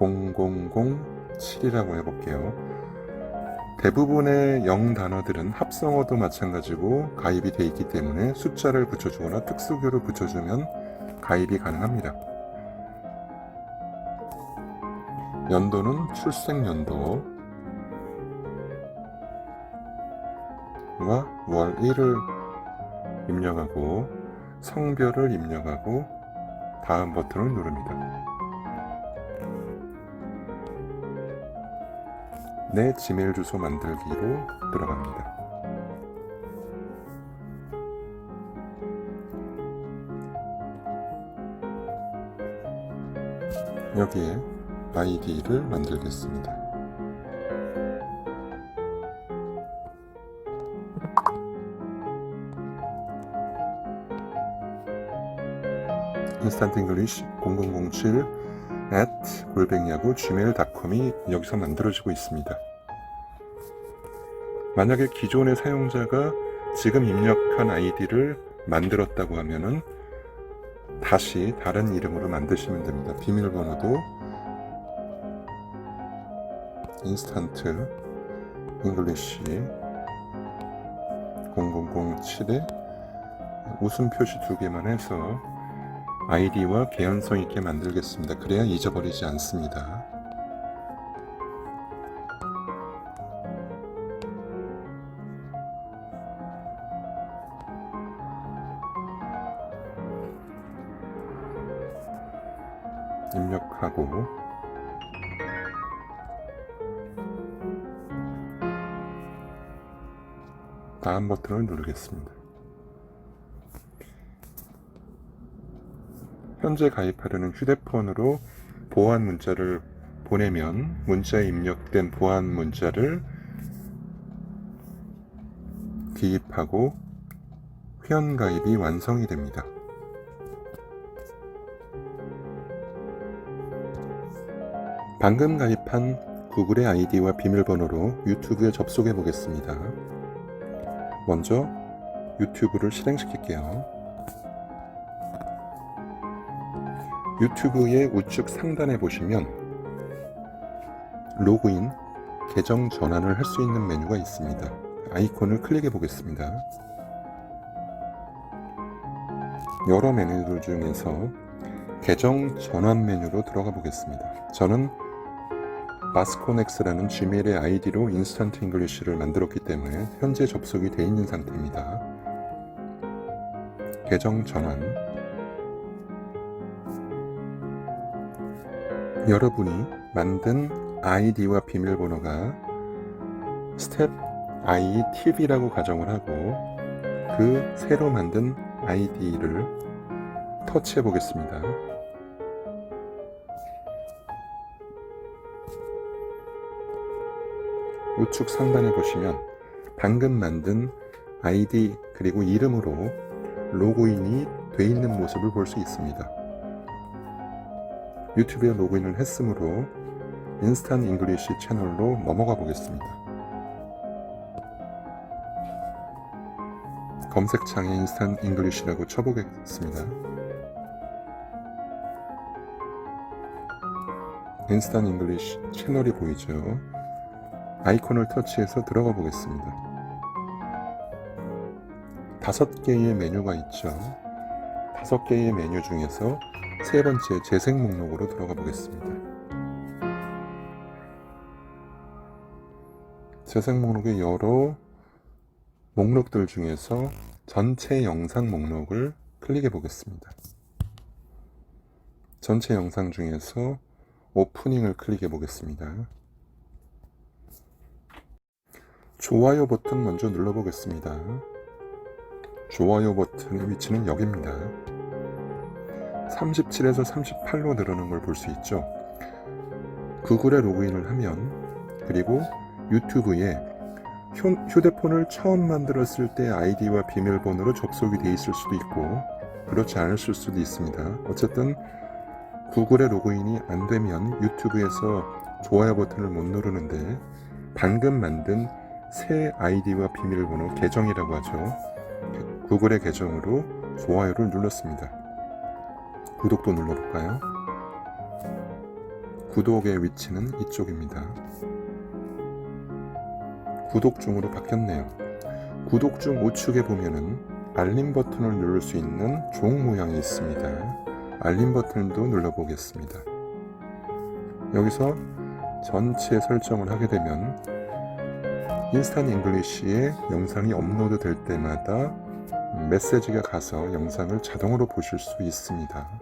0007이라고 해볼게요. 대부분의 영 단어들은 합성어도 마찬가지고 가입이 돼 있기 때문에 숫자를 붙여주거나 특수교를 붙여주면 가입이 가능합니다. 연도는 출생연도와 월1을 입력하고 성별을 입력하고 다음 버튼을 누릅니다. 내 지메일 주소 만들기로 들어갑니다. 여기에 아이디를 만들겠습니다. 인스턴트 잉글리시 0007 at 골뱅이하고 gmail.com이 여기서 만들어지고 있습니다. 만약에 기존의 사용자가 지금 입력한 아이디를 만들었다고 하면은 다시 다른 이름으로 만드시면 됩니다. 비밀번호도 인스턴트 잉글리시 0007에 웃음 표시 두 개만 해서 아이디와 개연성 있게 만들겠습니다. 그래야 잊어버리지 않습니다. 입력하고 다음 버튼을 누르겠습니다. 현재 가입하려는 휴대폰으로 보안 문자를 보내면 문자에 입력된 보안 문자를 기입하고 회원 가입이 완성이 됩니다. 방금 가입한 구글의 아이디와 비밀번호로 유튜브에 접속해 보겠습니다. 먼저 유튜브를 실행시킬게요. 유튜브의 우측 상단에 보시면 로그인, 계정 전환을 할 수 있는 메뉴가 있습니다. 아이콘을 클릭해 보겠습니다. 여러 메뉴들 중에서 계정 전환 메뉴로 들어가 보겠습니다. 저는 마스코넥스라는 gmail의 아이디로 인스턴트 잉글리쉬를 만들었기 때문에 현재 접속이 되어 있는 상태입니다. 계정 전환 여러분이 만든 아이디와 비밀번호가 스텝 ITV라고 가정을 하고 그 새로 만든 아이디를 터치해 보겠습니다. 우측 상단에 보시면 방금 만든 아이디 그리고 이름으로 로그인이 돼 있는 모습을 볼 수 있습니다. 유튜브에 로그인을 했으므로 인스턴 잉글리시 채널로 넘어가 보겠습니다. 검색창에 인스턴 잉글리시라고 쳐보겠습니다. 인스턴 잉글리시 채널이 보이죠? 아이콘을 터치해서 들어가 보겠습니다. 다섯 개의 메뉴가 있죠. 다섯 개의 메뉴 중에서 세 번째 재생 목록으로 들어가 보겠습니다. 재생 목록의 여러 목록들 중에서 전체 영상 목록을 클릭해 보겠습니다. 전체 영상 중에서 오프닝을 클릭해 보겠습니다. 좋아요 버튼 먼저 눌러 보겠습니다. 좋아요 버튼의 위치는 여기입니다. 37에서 38로 늘어난 걸 볼 수 있죠. 구글에 로그인을 하면 그리고 유튜브에 휴, 휴대폰을 처음 만들었을 때 아이디와 비밀번호로 접속이 돼 있을 수도 있고 그렇지 않을 수도 있습니다. 어쨌든 구글에 로그인이 안 되면 유튜브에서 좋아요 버튼을 못 누르는데 방금 만든 새 아이디와 비밀번호 계정이라고 하죠. 구글의 계정으로 좋아요를 눌렀습니다. 구독도 눌러볼까요? 구독의 위치는 이쪽입니다. 구독 중으로 바뀌었네요. 구독 중 우측에 보면은 알림 버튼을 누를 수 있는 종 모양이 있습니다. 알림 버튼도 눌러보겠습니다. 여기서 전체 설정을 하게 되면 인스탄 잉글리시에 영상이 업로드 될 때마다 메시지가 가서 영상을 자동으로 보실 수 있습니다.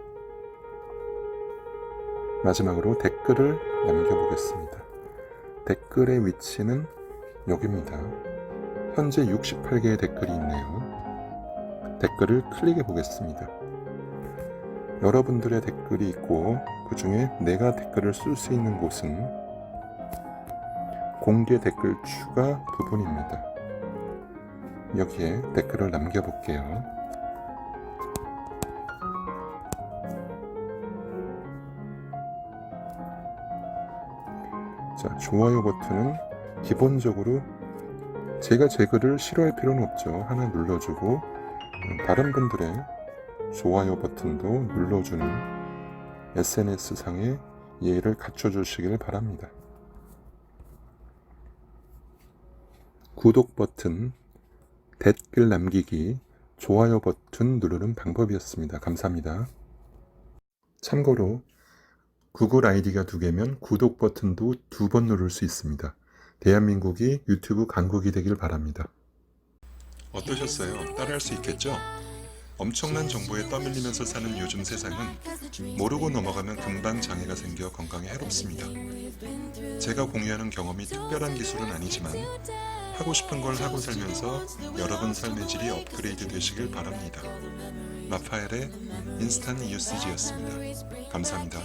마지막으로 댓글을 남겨보겠습니다. 댓글의 위치는 여기입니다. 현재 68개의 댓글이 있네요. 댓글을 클릭해 보겠습니다. 여러분들의 댓글이 있고 그 중에 내가 댓글을 쓸 수 있는 곳은 공개 댓글 추가 부분입니다. 여기에 댓글을 남겨볼게요. 자, 좋아요 버튼은 기본적으로 제가 제 글을 싫어할 필요는 없죠. 하나 눌러주고 음, 다른 분들의 좋아요 버튼도 눌러주는 SNS 상의 예의를 갖춰주시길 바랍니다. 구독 버튼, 댓글 남기기, 좋아요 버튼 누르는 방법이었습니다. 감사합니다. 참고로 구글 아이디가 두 개면 구독 버튼도 두 번 누를 수 있습니다. 대한민국이 유튜브 강국이 되길 바랍니다. 어떠셨어요? 따라할 수 있겠죠? 엄청난 정보에 떠밀리면서 사는 요즘 세상은 모르고 넘어가면 금방 장애가 생겨 건강에 해롭습니다. 제가 공유하는 경험이 특별한 기술은 아니지만 하고 싶은 걸 하고 살면서 여러분 삶의 질이 업그레이드 되시길 바랍니다. 라파엘의 인스턴트 UCG였습니다. 감사합니다.